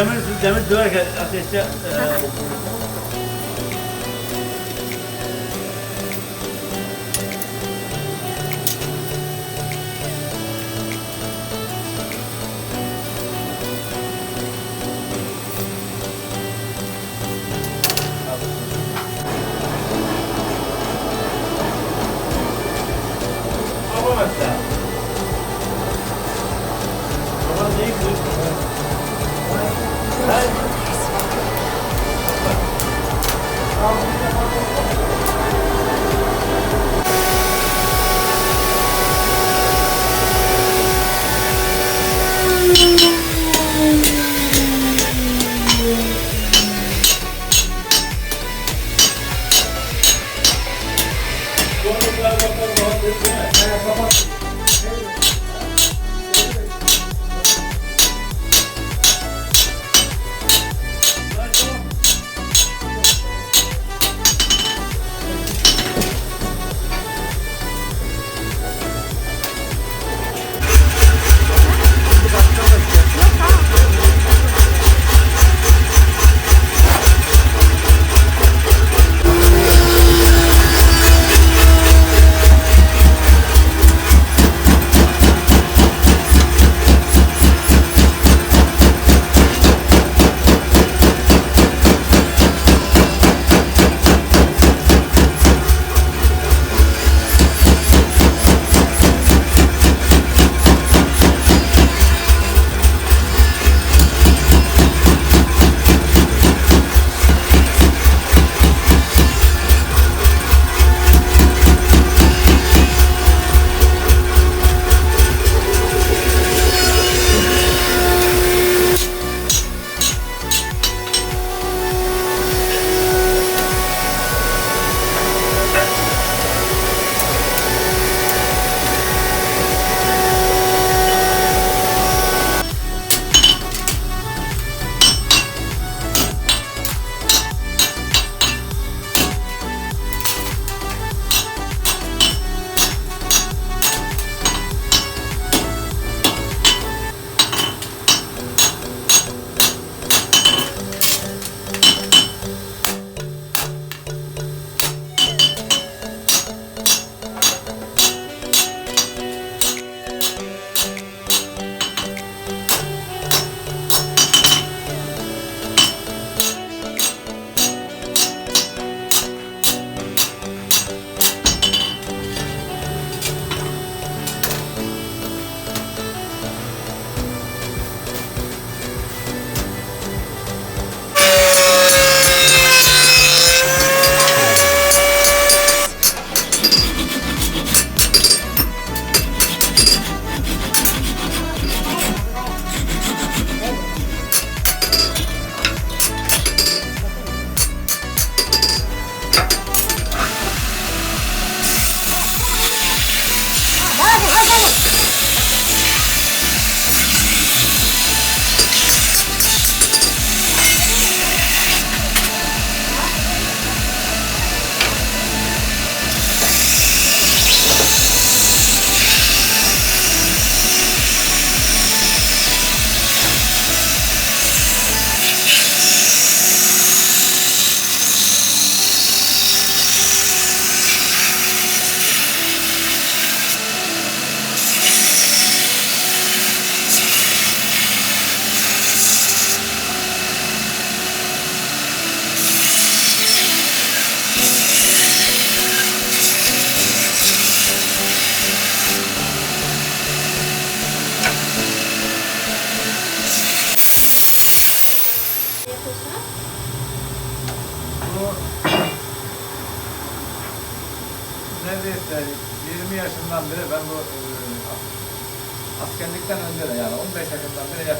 demir, demir döverken ateşte e,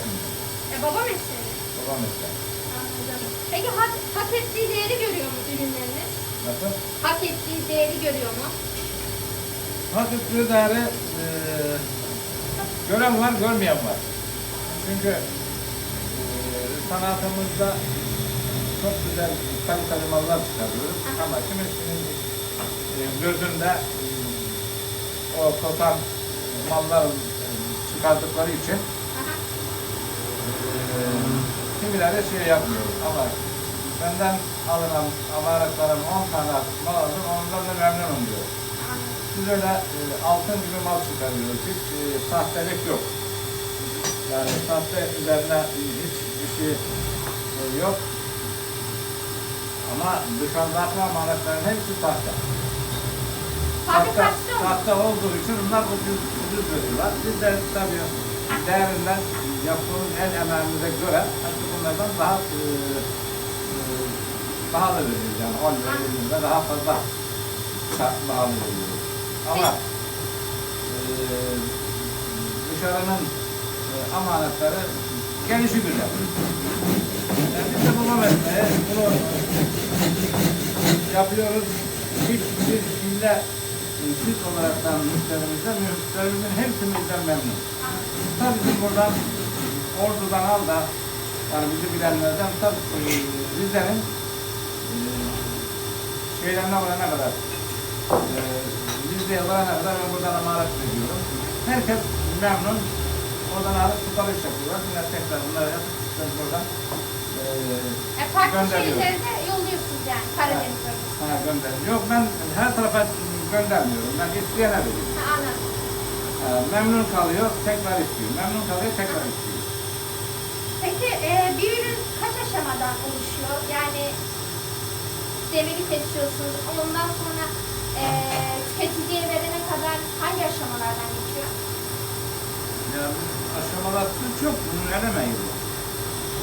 yapıyorum. E, baba mesleği. Babam mesleği. Anladım. Peki hak, hak ettiği değeri görüyor mu ürünleriniz? Nasıl? Hak ettiği değeri görüyor mu? Hak ettiği değeri e, gören var, görmeyen var. Çünkü e, sanatımızda çok güzel kaliteli mallar çıkarıyoruz. Ama kimisinin e, gözünde e, o kotan mallar e, çıkardıkları için Aha. Kimileri şey yapmıyor ama benden alınan amaretlerim 10 tane mal aldım ondan da memnunum diyor. Anladım. Biz öyle e, altın gibi mal çıkarıyoruz. Hiç e, sahtelik yok. Yani sahte üzerine hiç bir şey e, yok. Ama dışarıdaki amanetlerin hepsi sahte. Sahte, sahte olduğu için bunlar ucuz, ucuz veriyorlar. Biz de tabii değerinden yaptığımız el emeğimize göre artık bunlardan daha e, e, pahalı veriyoruz yani 10 lira 20 lira daha fazla pahalı veriyoruz. Ama e, dışarının e, amanetleri gelişi güzel. Yani biz de bu mesleği bunu yapıyoruz. Hiç bir ille siz olaraktan müşterimizden, müşterimizin hepsimizden memnun. Tabii bizim buradan Ordu'dan al da yani bizi bilenlerden tabii e, Rize'nin e, şeylerine varana kadar e, Rize'ye varana kadar ben buradan emanet veriyorum. Herkes memnun. Oradan alıp sipariş yapıyorlar. Yine tekrar bunları yapıp biz buradan e, E, farklı Gönderiyorum. şehirlere de yolluyorsunuz yani Karadeniz bölgesine. ha, gönderiyorum. Yok ben her tarafa göndermiyorum. Ben isteyene veriyorum. Ha, anladım. E, memnun kalıyor, tekrar istiyor. Memnun kalıyor, tekrar istiyor. Peki e, bir ürün kaç aşamadan oluşuyor? Yani demiri kesiyorsunuz. Ondan sonra e, tüketiciye verene kadar hangi aşamalardan geçiyor? Yani aşamalar çok bunun elemeyi bu.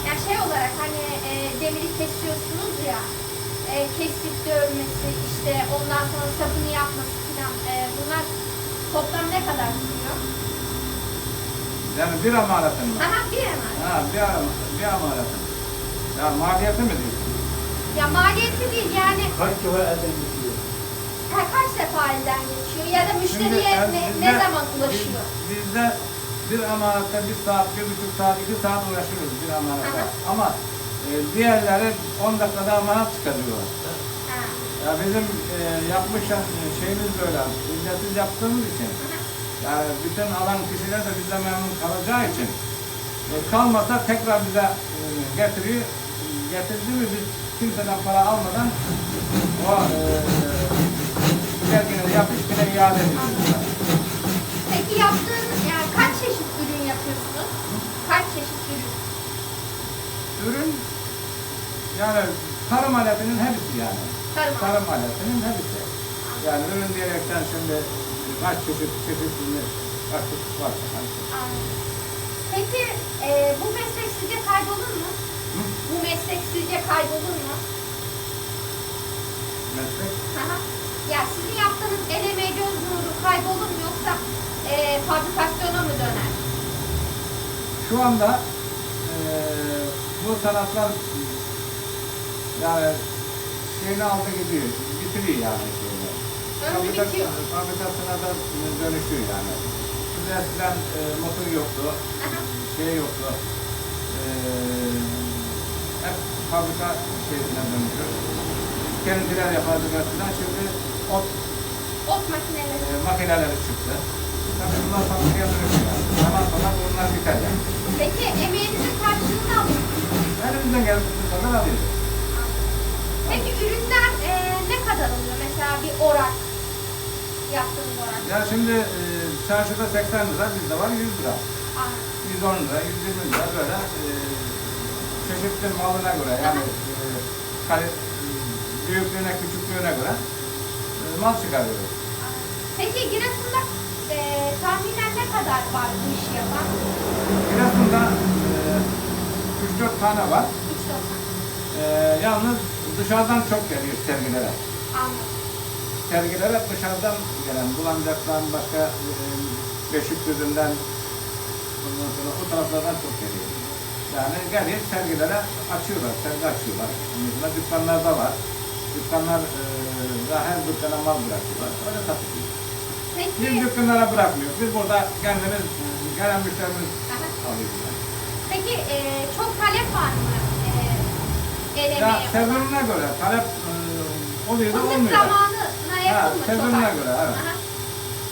Yani şey olarak hani e, demiri kesiyorsunuz ya e, kesip dövmesi işte ondan sonra sabunu yapması falan e, bunlar toplam ne kadar sürüyor? Yani bir amaretin var. Aha bir hemen. Ha, bir, ama- bir amaretin. Ya maliyeti mi diyorsun? Ya maliyeti değil yani Kaç defa elden geçiyor? ha, kaç defa elden geçiyor ya da müşteriye yani ne, bizde- ne zaman ulaşıyor? biz- bizde bir amanette bir saat, bir buçuk saat, iki saat uğraşıyoruz bir amanete. Aha. Ama e, diğerleri 10 dakikada amanet çıkarıyorlar. Ya bizim e, yapmış e, şeyimiz böyle, ücretsiz yaptığımız için. Yani bütün alan kişiler de bizden memnun kalacağı için e, kalmasa tekrar bize e, getiriyor. Getirdi mi biz kimseden para almadan o e, belgeleri yapıp yine iade ediyoruz. Peki yaptığınız yani kaç çeşit ürün yapıyorsunuz? Kaç çeşit ürün? Ürün yani tarım aletinin hepsi yani. Tarım Tarım aletinin hepsi. Yani ürün diyerekten şimdi kaç çeşit çeşitli kaç çeşit var. Peki e, bu meslek sizce kaybolur mu? Hı? Bu meslek sizce kaybolur mu? Meslek Aha. ya sizin yaptığınız el emeği göz nuru kaybolur mu yoksa e, fabrikasyona mı döner? Şu anda eee bu sanatlar yani şeyini aldı gidiyor, bitiriyor yani şeyini. Fabrikasına da dönüşüyor yani. Şimdi eskiden eee, motor yoktu, şey yoktu. Eee hep fabrika şeyine dönüşüyor. Kendiler yapardık eskiden, şimdi ot Ot makineleri. eee, makineleri çıktı. Tabii bunlar fabrikaya dönüşüyor yani. Zaman sonra bunlar biter yani. Peki emeğinizin karşılığını alıyorsunuz. Elimizden geldiği kadar alıyoruz. Ürünler e, ne kadar oluyor? Mesela bir orak. Yaptığınız orak. Ya şimdi e, çarşıda 80 lira, bizde var 100 lira. Anladım. 110 lira, 120 lira böyle e, çeşitli malına göre yani e, kale, büyüklüğüne, küçüklüğüne göre e, mal çıkarıyoruz. Peki Giresun'da e, tahminen ne kadar var bu işi yapan? Giresun'da e, 3-4 tane var. 3 E, yalnız dışarıdan çok geliyor sergilere. Anladım. Sergilere dışarıdan gelen bulancaktan başka e, Beşikdüzü'nden ondan sonra o taraflardan çok geliyor. Yani geliyor sergilere açıyorlar, sergi açıyorlar. Mesela dükkanlarda var. Dükkanlar e, her dükkana mal bırakıyorlar. Öyle satılıyor. Biz Peki, dükkanlara bırakmıyoruz. Biz burada kendimiz, gelen müşterimiz alıyoruz. peki e, çok talep var mı? Ya olan? sezonuna göre talep e, oluyor da Fındık olmuyor. zamanına yakın mı? Çok sezonuna göre, evet. Aha.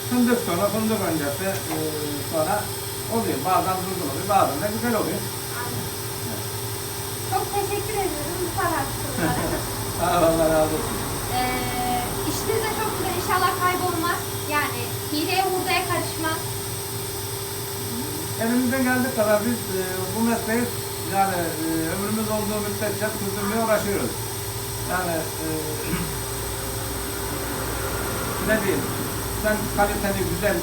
Fındık sonra, fındık öncesi e, sonra oluyor. Bazen durgun oluyor, bazen de güzel oluyor. Anladım. Çok teşekkür ediyorum bu kadar sorulara. Sağ ol, Allah razı olsun. Ee, işiniz de çok güzel. İnşallah kaybolmaz. Yani hileye hurdaya karışmaz. Elimizden geldiği kadar biz e, bu mesleği yani e, ömrümüz olduğu müddetçe sürdürmeye uğraşıyoruz. Yani e, ne diyeyim, sen kaliteli güzel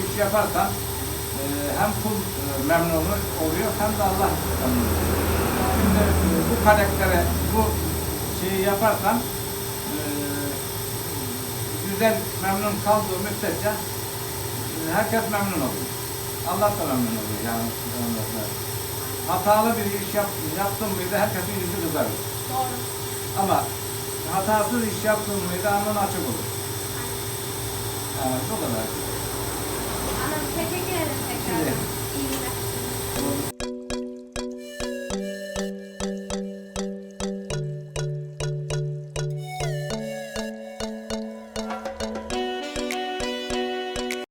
iş yaparsan e, hem kul e, memnun olur, oluyor hem de Allah memnun oluyor. Şimdi e, bu karaktere, bu şeyi yaparsan e, güzel memnun kaldığı müddetçe e, herkes memnun oluyor. Allah da memnun oluyor yani hatalı bir iş yap, yaptın mıydı herkesin yüzü kızarır. Doğru. Ama hatasız iş yaptın mıydı anın açık olur. Evet, bu kadar. Anam teşekkür ederim tekrar. Şimdi,